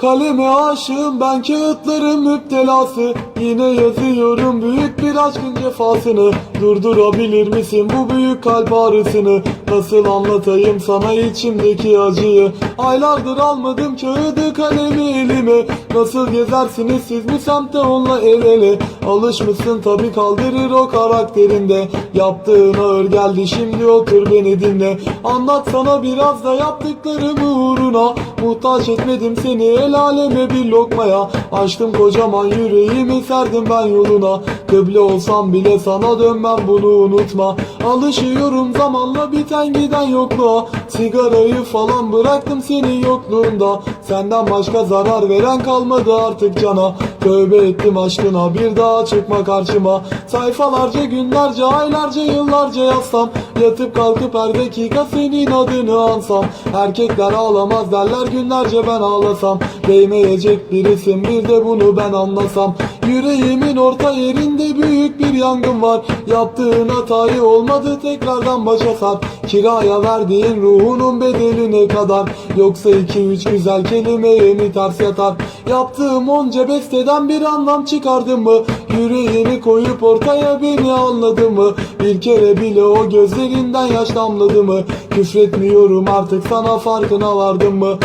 Kaleme aşığım ben kağıtların müptelası. Yine yazıyorum büyük bir aşkın cefasını. Durdurabilir misin bu büyük kalp ağrısını? Nasıl anlatayım sana içimdeki acıyı? Aylardır almadım kağıdı kalemi elime. Nasıl gezersiniz siz bu semtte onunla el ele Alışmışsın tabi kaldırır o karakterinde. Yaptığın ağır geldi şimdi otur beni dinle. Anlat sana biraz da yaptıklarımı uğruna. Muhtaç etmedim seni el aleme bir lokmaya. Açtım kocaman yüreğimi serdim ben yoluna. Kıble olsam bile sana dönmem bunu unutma Alışıyorum zamanla biten giden yokluğa. Sigarayı falan bıraktım senin yokluğunda. Senden başka zarar veren kalmadı artık cana. Tövbe ettim aşkına bir daha çıkma karşıma. Sayfalarca günlerce aylarca yıllarca yazsam Yatıp kalkıp her dakika senin adını ansam. Erkekler ağlamaz derler günlerce ben ağlasam. Değmeyecek birisin bir de bunu ben anlasam Yüreğimin orta yerinde büyük bir yangın var. Yaptığın hatayı olmadı tekrardan başa sar. Kiraya verdiğin ruhunun bedeli ne kadar. Yoksa iki üç güzel kelimeye mi ters yatar? Yaptığım onca besteden bir anlam çıkardın mı? Yüreğini koyup ortaya beni anladın mı? Bir kere bile o gözlerinden yaş damladı mı? Küfretmiyorum artık sana farkına vardın mı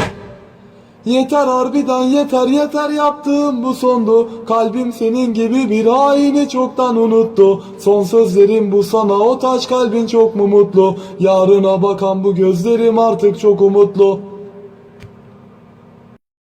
Yeter harbiden yeter yeter yaptığım bu sondu. Kalbim senin gibi bir haini çoktan unuttu. Son sözlerim bu sana o taş kalbin çok mu mutlu? Yarına bakan bu gözlerim artık çok umutlu